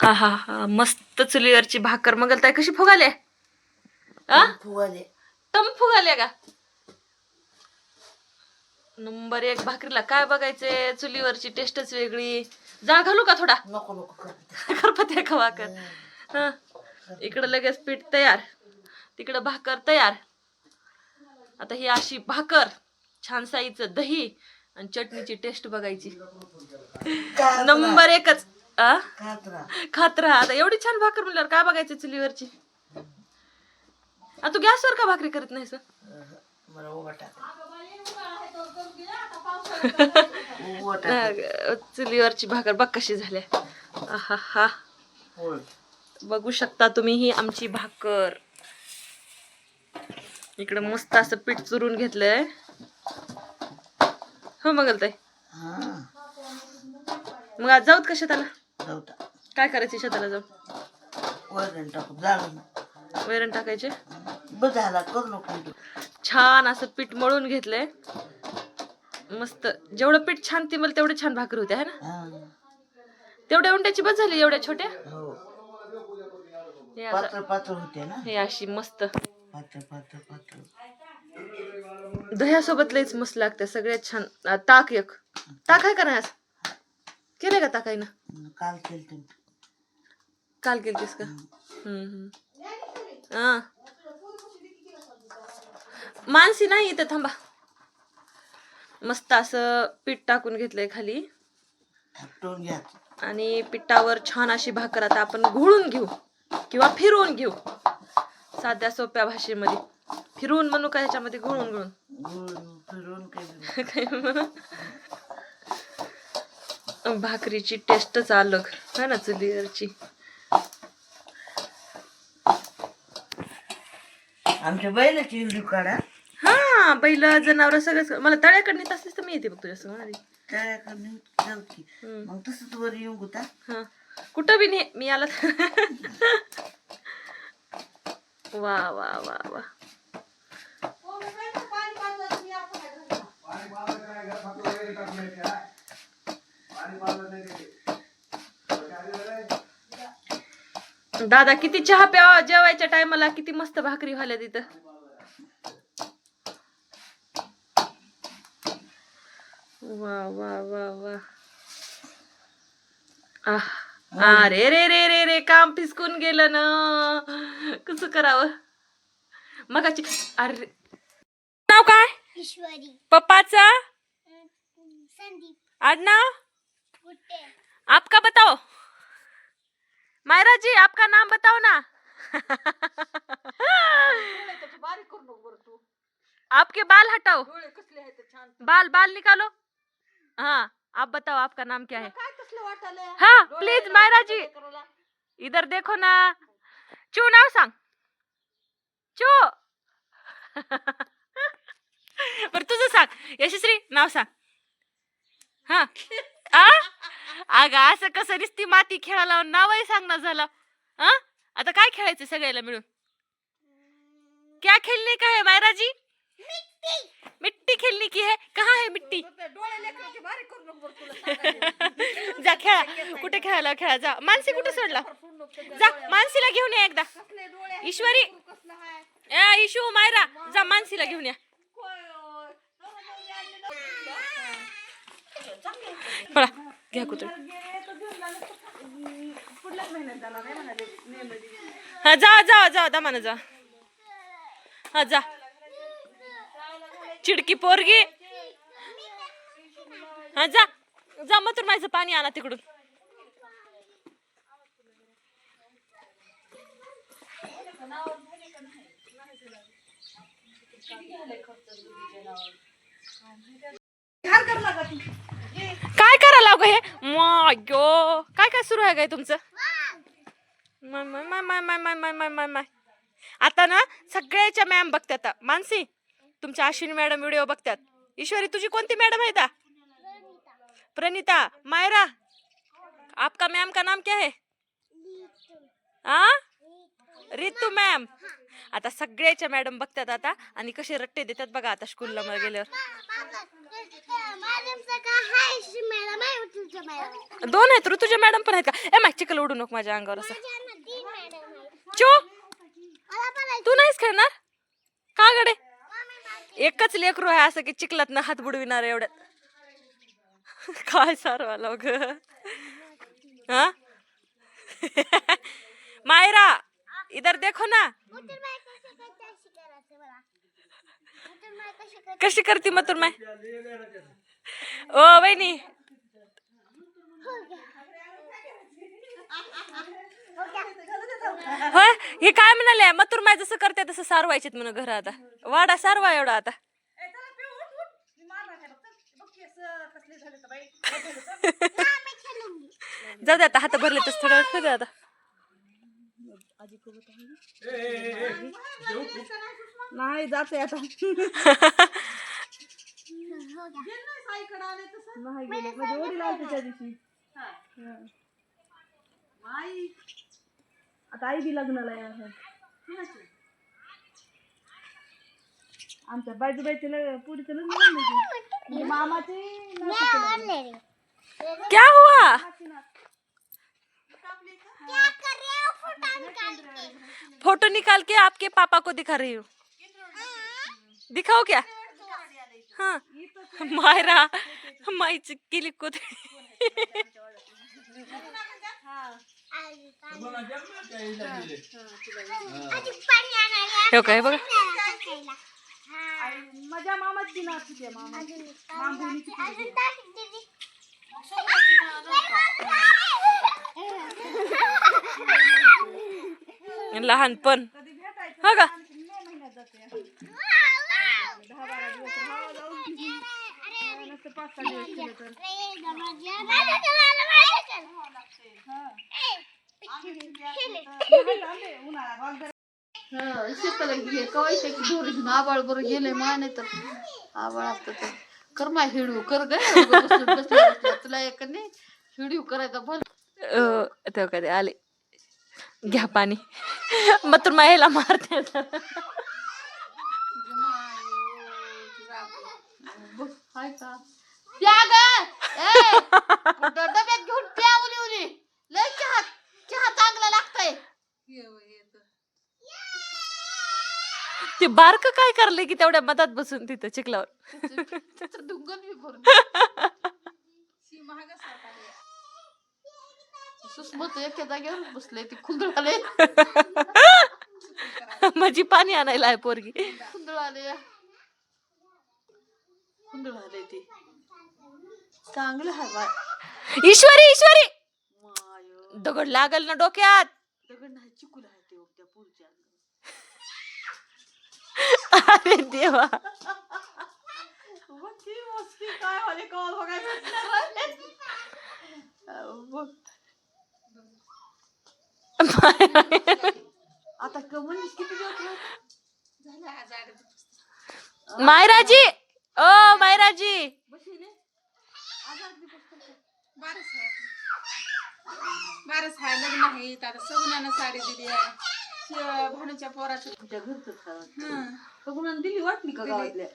हा हा हा. मस्त चुलीवरची भाकर. मग ताई कशी फुगाले? आ फुगाले. तम फुगाले का? नंबर एक भाकरीला काय बघायचे चुलीवरची टेस्टच वेगळी. जाळ घालू का थोडा? नको का भाकर? हा. इकडं लगेच पीठ तयार. तिकडं भाकर तयार. आता ही अशी भाकर छान साईचं दही आणि चटणीची टेस्ट बघायची. नंबर एकच. आ? खात राहा खात राहा आता एवढी छान भाकर म्हणल्यावर काय बघायचं चुलीवरची? आ, तू गॅसवर का भाकरी करत नाहीस अं, चुलीवरची भाकर बघ कशी झाल्या हा होय. बघू शकता तुम्ही ही आमची भाकर. इकडे मस्त असं पीठ चुरून घेतलंय. हो मग ताई हा. मग आज जाऊत का शेताला जाऊता काय करायचे शेताला जाऊन? वरण टाकू जाळून वैरण टाकायचे? करू नको. छान असं पीठ मळून घेतलंय. मस्त. जेवढं पीठ छान ती मला तेवढे छान भाकर होत्या है ना? हा. तेवढ्या उंड्याची बस झाली एवढ्या छोट्या? हो. हे असं- होते ना. हे अशी मस्त. दह्यासोबत लईच मस्त लागते सगळ्यात छान. आ, ताक एक. ताक आहे का नाही आज? केलंय का ताक काल केलते. काल केलतीस का? हम्म. हम्म. हा. मानसी नाही इथं थांबा. मस्त असं पीठ टाकून घेतलंय खाली. थापटून घ्या. आणि पिठावर छान अशी भाकर आता आपण घोळून घेऊ किंवा फिरवून घेऊ. साध्या सोप्या भाषेमध्ये. फिरवून म्हणू का ह्याच्यामध्ये घोळून घोळून? फिरून काही म्हणू? भाकरीची टेस्टच अलग है ना चुलीवरची. आमच्या बैलाची व्हिडिओ काढा. हा बैल जनावर सगळंच मला तळ्याकडे नेत असलीस तर मी येते बघ तुझ्या संग त्याकडे जाऊची हम्म. मग तसंच वर येऊन गुता हा. कुठं बी नाही मी आला वा वा वा वा. दादा किती चहा प्यावा जेवायच्या टायमाला? किती मस्त भाकरी व्हाल्या तिथं. वा वा वा वा. अरे रे रे रे रे काम फिसकून गेलं ना. कसं करावं? मगाची अरे. नाव काय? पप्पाचा? आडनाव गुट्टे आपका बताओ मायरा जी आपका नाम बताओ ना। आपके बाल हटाओ। बाल बाल निकालो। हाँ आप बताओ आपका नाम क्या है। हाँ प्लीज मायरा जी इधर देखो ना। चू नाव सांग। चू। बर तुझं सांग. यशस्वी नाव सांग. हा. आ? अगं असं कसं रिस्ती माती खेळायला नावही सांगणं झालं. हा आता काय खेळायचं सगळ्याला मिळून? क्या खेळणे काय है मायराजी? मिट्टी खेळणी की है? कहाँ है मिट्टी? जा खेळा. कुठे खेळायला खेळा. जा. मानसी कुठे सोडला? जा. मानसीला घेऊन या एकदा. ईश्वरी. ए इशू मायरा. जा मानसीला घेऊन या. पळा घ्या कुत्र हा जा जा जा दमानं जा. हा जा. चिडकी पोरगी. हा जा जा मग माझं पाणी आणा तिकडून. काय करा लाव हे अयो काय काय सुरू आहे काय तुमचं? माय माय माय माय माय माय माय माय माय माय. आता ना सगळ्याच्या मॅम बघतात मानसी तुमच्या अश्विनी मॅडम व्हिडिओ बघतात ईश्वरी तुझी कोणती मॅडम आहे ता? प्रणिता मायरा आपका मैम का नाम क्या है? आ? रितू मॅम आता सगळ्याच्या मॅडम बघतात आता आणि कसे रट्टे देतात बघा आता स्कूलला गेल्यावर. दोन आहेत ऋतुजा मॅडम पण आहेत का? ए माय चिकल उडू नको माझ्या अंगावर असं. चो! तू नाहीस खेळणार? का गडे एकच लेकरू आहे असं की चिखलात ना हात बुडविणार एवढ्यात. काय सारवाला ग? हा? मायरा! इधर देखो ना। कशी करते मग तुर ओ वहिनी। होय हे काय म्हणाले? मथुर माय जसं करते तसं सारवायचे म्हणून घर आता. वाडा सारवा एवढा आता. जाऊ दे आता हात भरले तर थोडं वेळ दे आता नाही जाते आता. नाही गेले. म्हणजे वडील आलते त्या दिवशी. हं. आता आई बी लग्नाला आहे आता. आमच्या बाजूबाईचे पुरीचं लग्न मामाचे. क्या हुआ? फ़ोटो निकाल के आपके पापा को दिखा रही हूँ। दिखाओ क्या? हाँ मायरा माईची किली को हे काय बघा आहे, मामा शेताला गेले कवायच्या की? दोरी घेऊन आबाळ बरं गेले मा नाही तर आबाळ असतं तर कर मा हिडू कर ग. तुला एक नाही हिडू करायचा अं, तेव्हा आले. घ्या पाणी. मग तर मायला मारते. डब्यात घेऊन प्या उली उली लय चहा चहा चांगला लागतंय ते बारक काय करले की तेवढ्या मधात बसून तिथं चिखलावर? बी भरून सुस्मत एका जागेवर बसले ती खुंदळाले माझी पाणी आणायला आहे पोरगी खुंदळाले खुंदळाले ती चांगलं आहे बाय ईश्वरी ईश्वरी माय दगड लागल ना डोक्यात दगड नाही चिकूल आहे ते त्या पुढच्या अरे देवा काय वाले कॉल बघायचं बघ आता किती? मायराजी! ओ मायराजी! बसले बारस आहे लग्न आहे आता सगुणानं साडी दिली आहे. भानुच्या पोराचं. तुमच्या घरचं दिली वाटली का गावातल्या.